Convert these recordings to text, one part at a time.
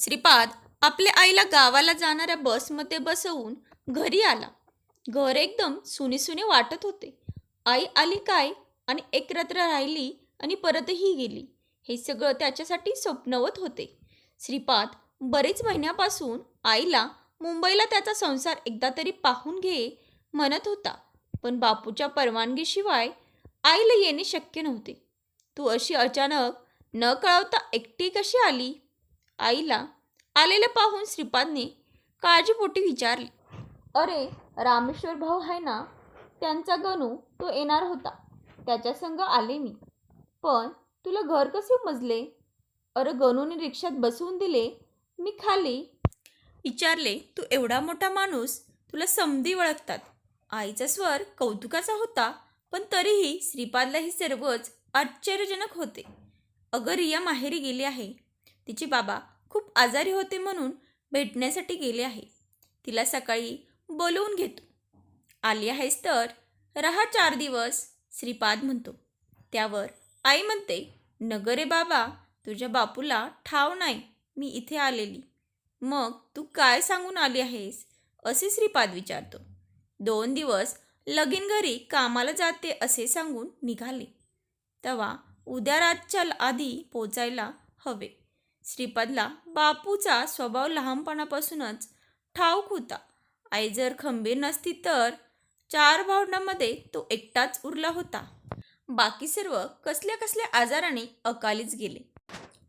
श्रीपाद आपल्या आईला गावाला जाणाऱ्या बसमध्ये बसवून घरी आला. घर एकदम सुनेसुने वाटत होते. आई आली काय आणि एक रात्र राहिली आणि परतही गेली. हे सगळं त्याच्यासाठी स्वप्नवत होते. श्रीपाद बरेच महिन्यापासून आईला मुंबईला त्याचा संसार एकदा तरी पाहून घे म्हणत होता. पण बापूच्या परवानगीशिवाय आईला येणे शक्य नव्हते. तू अशी अचानक न कळवता एकटी कशी आली? आईला आलेलं पाहून श्रीपादने काळजीपोटी विचारले अरे रामेश्वर भाऊ आहे ना त्यांचा गणू तो येणार होता. त्याच्या संग आले मी. पण तुला घर कसे मजले? अरे गणूने रिक्षात बसवून दिले मी खाली. विचारले तू एवढा मोठा माणूस तुला समधी वळखतात. आईचा स्वर कौतुकाचा होता पण तरीही श्रीपादला हे सर्वच आश्चर्यजनक होते. अगं रिया माहेरी गेली आहे. तिचे बाबा खूप आजारी होते म्हणून भेटण्यासाठी गेले आहे. तिला सकाळी बोलवून घेतो. आली आहेस तर रहा चार दिवस श्रीपाद म्हणतो. त्यावर आई म्हणते नगरे बाबा तुझ्या बापूला ठाव नाही मी इथे आलेली. मग तू काय सांगून आली आहेस? असे श्रीपाद विचारतो. दोन दिवस लगीन घरी कामाला जाते असे सांगून निघाले. तेव्हा उद्या रातच्या आधी पोचायला हवे. श्रीपादला बापूचा स्वभाव लहानपणापासूनच ठाऊक होता. आई जर खंबीर नसती तर चार भावंडामध्ये तो एकटाच उरला होता. बाकी सर्व कसल्या कसल्या आजाराने अकालीच गेले.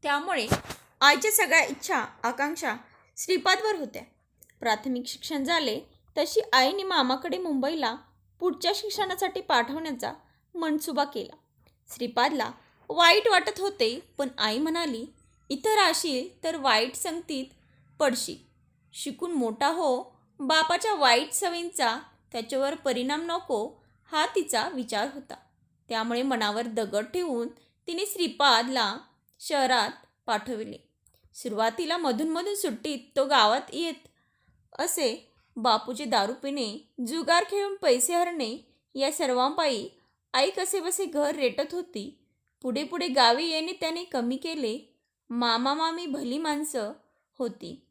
त्यामुळे आईच्या सगळ्या इच्छा आकांक्षा श्रीपादवर होत्या. प्राथमिक शिक्षण झाले तशी आईने मामाकडे मुंबईला पुढच्या शिक्षणासाठी पाठवण्याचा मनसुबा केला. श्रीपादला वाईट वाटत होते पण आई म्हणाली इथं राहशील तर वाईट संगतीत पडशी. शिकून मोठा हो. बापाच्या वाईट सवयींचा त्याच्यावर परिणाम नको हा तिचा विचार होता. त्यामुळे मनावर दगड ठेवून तिने श्रीपादला शहरात पाठविले. सुरुवातीला मधूनमधून सुट्टीत तो गावात येत असे बापूचे दारू पिणे जुगार खेळून पैसे हरणे या सर्वांपायी आई कसेबसे घर रेटत होती. पुढे पुढे गावी येणे त्याने कमी केले. मामा मामी भली माणसं होती.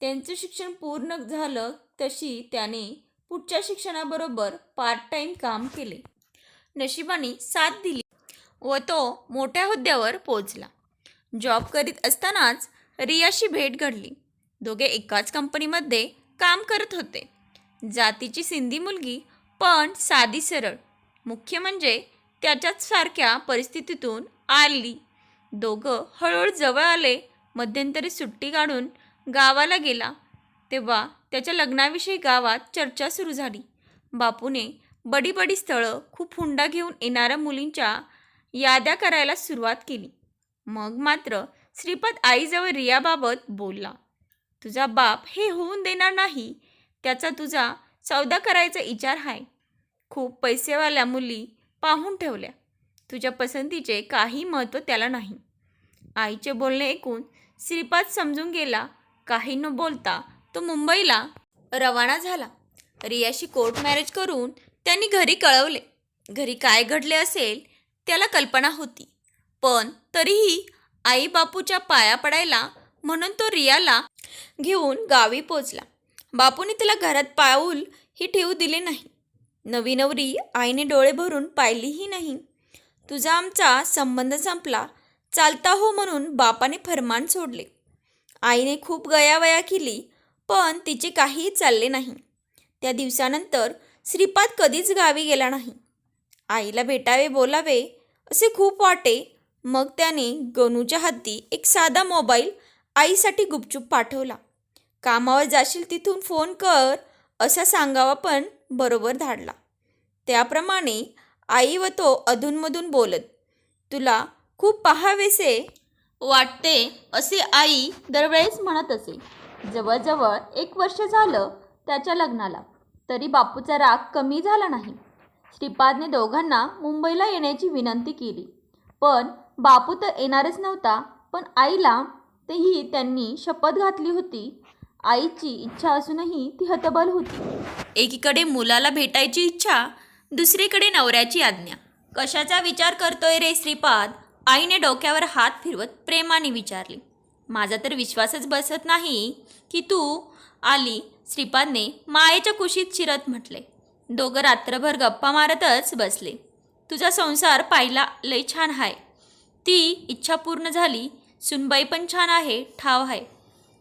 त्यांचं शिक्षण पूर्ण झालं तशी त्याने पुढच्या शिक्षणाबरोबर पार्ट टाईम काम केले. नशिबाने साथ दिली व तो मोठ्या हुद्द्यावर पोचला जॉब करीत असतानाच रियाशी भेट घडली. दोघे एकाच कंपनीमध्ये काम करत होते. जातीची सिंधी मुलगी पण साधी सरळ. मुख्य म्हणजे त्याच्याच सारख्या परिस्थितीतून आली. दोघं हळूहळू जवळ आले मध्यंतरी सुट्टी काढून गावाला गेला. तेव्हा त्याच्या लग्नाविषयी गावात चर्चा सुरू झाली. बापूने बडी बडी स्थळं खूप हुंडा घेऊन येणाऱ्या मुलींच्या याद्या करायला सुरुवात केली. मग मात्र श्रीपाद आईजवळ रियाबाबत बोलला तुझा बाप हे होऊन देणार नाही त्याचा तुझा सौदा करायचा विचार आहे खूप पैसेवाल्या मुली पाहून ठेवल्या. तुझ्या पसंतीचे काही महत्त्व त्याला नाही. आईचे बोलणे ऐकून श्रीपाद समजून गेला काही न बोलता तो मुंबईला रवाना झाला. रियाशी कोर्ट मॅरेज करून त्यांनी घरी कळवले. घरी काय घडले असेल त्याला कल्पना होती. पण तरीही आई बापूच्या पाया पडायला म्हणून तो रियाला घेऊन गावी पोचला. बापूने तिला घरात पाऊल ही ठेवू दिले नाही. नवी नवरी आईने डोळे भरून पाहिलीही नाही. तुझा आमचा संबंध संपला. चालता हो म्हणून बापाने फरमान सोडले. आईने खूप गयावया केली पण तिचे काहीही चालले नाही. त्या दिवसानंतर श्रीपाद कधीच गावी गेला नाही. आईला भेटावे बोलावे असे खूप वाटे. मग त्याने गणूच्या हाती एक साधा मोबाईल आईसाठी गुपचूप पाठवला. कामावर जाशील तिथून फोन कर असा सांगावा पण बरोबर धाडला. त्याप्रमाणे आई व तो अधूनमधून बोलत तुला खूप पहावेसे वाटते असे आई दरवेळेस म्हणत असे. जवळजवळ एक वर्ष झालं त्याच्या लग्नाला. तरी बापूचा राग कमी झाला नाही. श्रीपादने दोघांना मुंबईला येण्याची विनंती केली. पण बापू तर येणारच नव्हता पण आईला तेही त्यांनी शपथ घातली होती. आईची इच्छा असूनही ती हतबल होती. एकीकडे मुलाला भेटायची इच्छा दुसरीकडे नवऱ्याची आज्ञा. कशाचा विचार करतोय रे श्रीपाद? आईने डोक्यावर हात फिरवत प्रेमाने विचारले. माझा तर विश्वासच बसत नाही की तू आली. श्रीपादने मायेच्या कुशीत शिरत म्हटले. दोघं रात्रभर गप्पा मारतच बसले. तुझा संसार पाहिला लय छान आहे ती इच्छा पूर्ण झाली. सुनबाई पण छान आहे ठाव आहे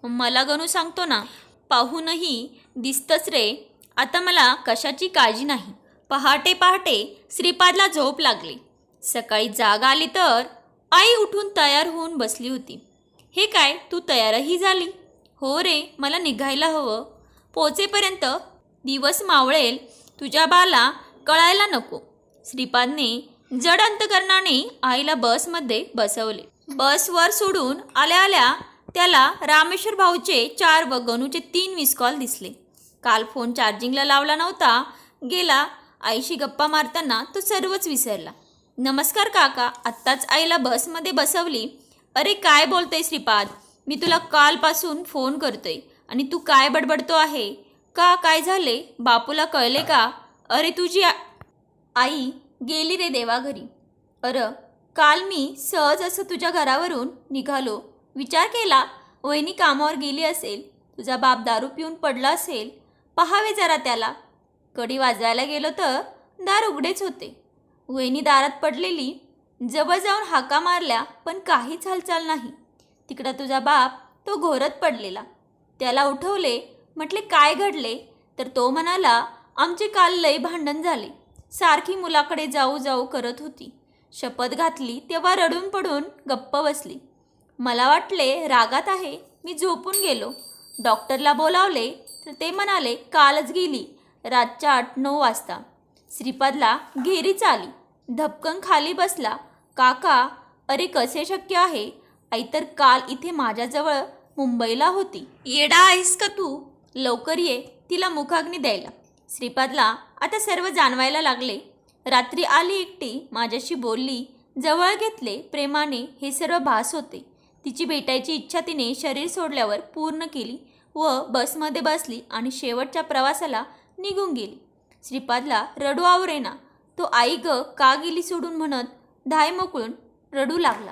मला गणू सांगतो ना पाहूनही दिसतंच रे. आता मला कशाची काळजी नाही. पहाटे पहाटे श्रीपादला झोप लागली. सकाळी जाग आली तर आई उठून तयार होऊन बसली होती. हे काय तू तयारही झाली? हो रे मला निघायला हवं. पोचेपर्यंत दिवस मावळेल तुझ्या बाला कळायला नको. श्रीपादने जड अंतकरणाने आईला बसमध्ये बसवले. बसवर सोडून आल्या आल्या त्याला रामेश्वर भाऊचे चार व गणूचे तीन मिस कॉल दिसले. काल फोन चार्जिंगला लावला नव्हता गेला आईशी गप्पा मारताना तो सर्वच विसरला. नमस्कार काका आत्ताच आईला बसमध्ये बसवली. अरे काय बोलतोय श्रीपाद? मी तुला कालपासून फोन करतोय. आणि तू काय बडबडतो आहे? का काय झाले? बापूला कळले का? अरे तुझी आ- आई गेली रे देवाघरी. अरे काल मी सहज असं तुझ्या घरावरून निघालो. विचार केला वहिनी कामावर गेली असेल. तुझा बाप दारू पिऊन पडला असेल. पहावे जरा त्याला. कडी वाजवायला गेलो तर दार उघडेच होते. वहिनी दारात पडलेली जवळ जाऊन हाका मारल्या पण काहीच हालचाल नाही. तिकडं तुझा बाप तो घोरत पडलेला. त्याला उठवले म्हटले काय घडले? तर तो म्हणाला आमचे काल लय भांडण झाले. सारखी मुलाकडे जाऊ जाऊ करत होती. शपथ घातली तेव्हा रडून पडून गप्प बसली. मला वाटले रागात आहे मी झोपून गेलो. डॉक्टरला बोलावले तर ते म्हणाले कालच गेली. रातच्या आठ नऊ वाजता. श्रीपादला घेरीच आली. धपकन खाली बसला. काका अरे कसे शक्य आहे? आई तर काल इथे माझ्याजवळ मुंबईला होती. येडा आहेस का तू? लवकर ये. तिला मुखाग्नी द्यायला. श्रीपादला आता सर्व जाणवायला लागले. रात्री आली एकटी. माझ्याशी बोलली. जवळ घेतले. प्रेमाने हे सर्व भास होते. तिची भेटायची इच्छा तिने शरीर सोडल्यावर पूर्ण केली व बसमध्ये बसली आणि शेवटच्या प्रवासाला निघून गेली. श्रीपादला रडू आवरेना. तो आई ग का गेली सोडून म्हणत धाय मोकळून रडू लागला.